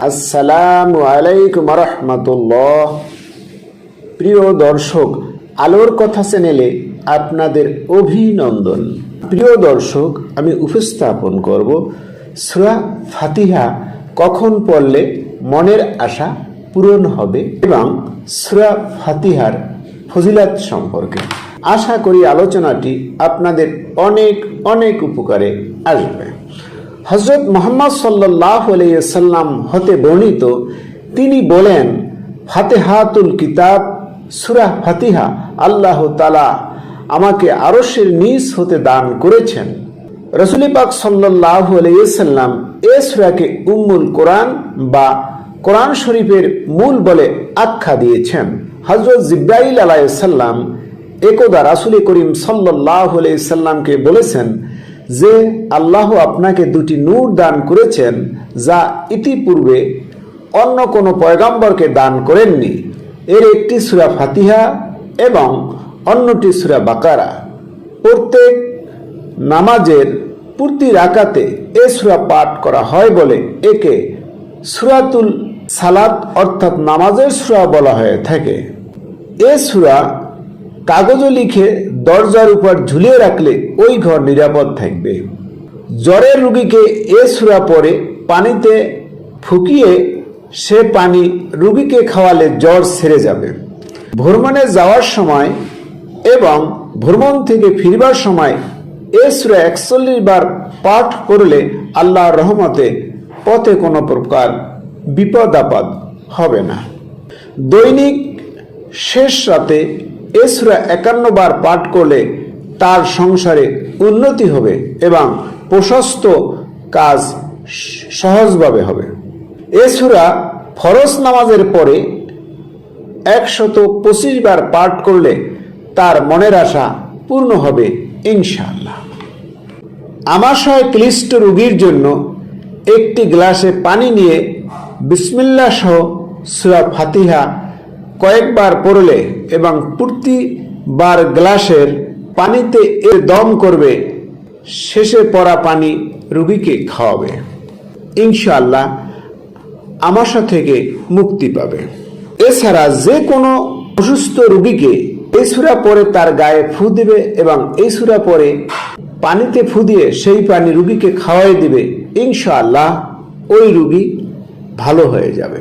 আসসালামু আলাইকুম রহমতুল্লাহ প্রিয় দর্শক, আলোর কথা চ্যানেলে আপনাদের অভিনন্দন। প্রিয় দর্শক, আমি উপস্থাপন করব সুরা ফাতিহা, কখন পড়লে মনের আশা পূরণ হবে এবং সুরা ফাতিহার ফজিলাত সম্পর্কে। আশা করি আলোচনাটি আপনাদের অনেক অনেক উপকারে আসবে। হজরত মোহাম্মদ সাল্লাহ সাল্লাম হতে বর্ণিত, তিনি বলেন, ফাতেহাতুল কিতাব, সুরা ফাতিহা, আল্লাহ তালা আমাকে আরশের নিজ হতে দান করেছেন। রসুলি পাক সাল্লাহ সাল্লাম এ সুরাকে উম্মুল কোরআন বা কোরআন শরীফের মূল বলে আখ্যা দিয়েছেন। হজরত জিব্রাইল আলাইসাল্লাম একদা রাসুল করিম সাল্লাহ সাল্লামকে বলেছেন যে আল্লাহ আপনাকে দুটি নূর দান করেছেন, যা ইতিপূর্বে অন্য কোনো পয়গাম্বরকে দান করেননি। এর একটি সুরা ফাতিহা এবং অন্যটি সুরা বাকারা। প্রত্যেক নামাজের প্রতি রাকাতে এ সুরা পাঠ করা হয় বলে একে সুরাতুল সালাত অর্থাৎ নামাজের সুরা বলা হয়ে থাকে। এ সুরা কাগজে লিখে দরজার উপর ঝুলিয়ে রাখলে ওই ঘর নিরাপদ থাকবে। জ্বরের রুগীকে এ সুরা পরে পানিতে ফুকিয়ে সে পানি রুগীকে খাওয়ালে জ্বর সেরে যাবে। ভ্রমণে যাওয়ার সময় এবং ভ্রমণ থেকে ফিরবার সময় এ সুরা একচল্লিশ বার পাঠ করলে আল্লাহর রহমতে পথে কোনো প্রকার বিপদ আপদ হবে না। দৈনিক শেষ রাতে এ একান্ন বার পাঠ করলে তার সংসারে উন্নতি হবে এবং প্রশস্ত কাজ সহজভাবে হবে। এ সুরা ফরজ নামাজের পরে একশত পঁচিশ বার পাঠ করলে তার মনের আশা পূর্ণ হবে ইনশাআল্লাহ। আমাশয় ক্লিষ্ট রোগীর জন্য একটি গ্লাসে পানি নিয়ে বিসমিল্লা সহ সুরা ফাতিহা কয়েকবার পড়লে এবং প্রতিবার গ্লাসের পানিতে এর দম করবে, শেষে পড়া পানি রুগীকে খাওয়াবে। ইনশাআল্লাহ আমাশা থেকে মুক্তি পাবে। এছাড়া যে কোনো অসুস্থ রুগীকে এই সুরা পরে তার গায়ে ফু দিবে এবং এই সুরা পরে পানিতে ফু দিয়ে সেই পানি রুগীকে খাওয়াই দিবে, ইনশাআল্লাহ ওই রুগী ভালো হয়ে যাবে।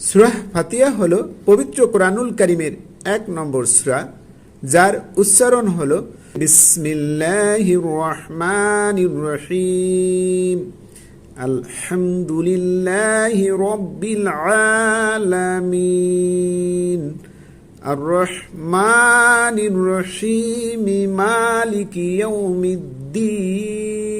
সুরাহ ফাতিয়া হল পবিত্র কোরআনুল করিমের এক নম্বর সুরা, যার উচ্চারণ হল রহিম। আলহামদুলিল্লাহ রব্বিল আলামিন। আর রহমান রহিম মালিক ইয়ৌমিদ্দিন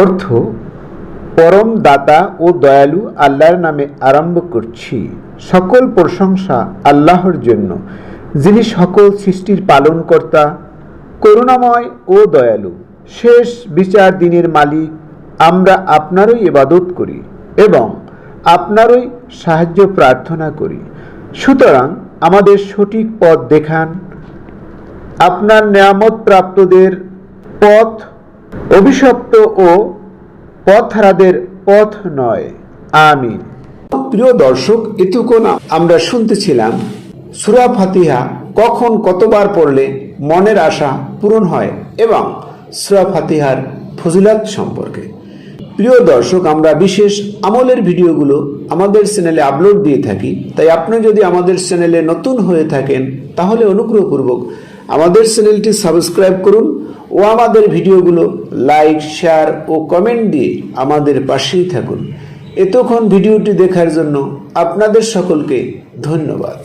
অর্থ পরম দাতা ও দয়ালু আল্লাহর নামে আরম্ভ করছি। সকল প্রশংসা আল্লাহর জন্য, যিনি সকল সৃষ্টির পালনকর্তা, করুণাময় ও দয়ালু। শেষ বিচার দিনের মালিক, আমরা আপনারই ইবাদত করি এবং আপনারই সাহায্য প্রার্থনা করি। সুতরাং আমাদের সঠিক পথ দেখান। আপনার নিয়ামত প্রাপ্তদের পথ অভিশপ্ত ও পথহারাদের পথ নয়। আমিন। প্রিয় দর্শক এতক্ষণ আমরা শুনতেছিলাম, সুরা ফাতিহা কখন কতবার পড়লে মনের আশা পূরণ হয় এবং সুরা ফাতিহার ফজিলাত সম্পর্কে। প্রিয় দর্শক, আমরা বিশেষ আমলের ভিডিওগুলো আমাদের চ্যানেলে আপলোড দিয়ে থাকি, তাই আপনি যদি আমাদের চ্যানেলে নতুন হয়ে থাকেন, তাহলে অনুগ্রহপূর্বক আমাদের চ্যানেলটি সাবস্ক্রাইব করুন ও আমাদের ভিডিওগুলো লাইক, শেয়ার ও কমেন্ট দিয়ে আমাদের পাশেই থাকুন। এতক্ষণ ভিডিওটি দেখার জন্য আপনাদের সকলকে ধন্যবাদ।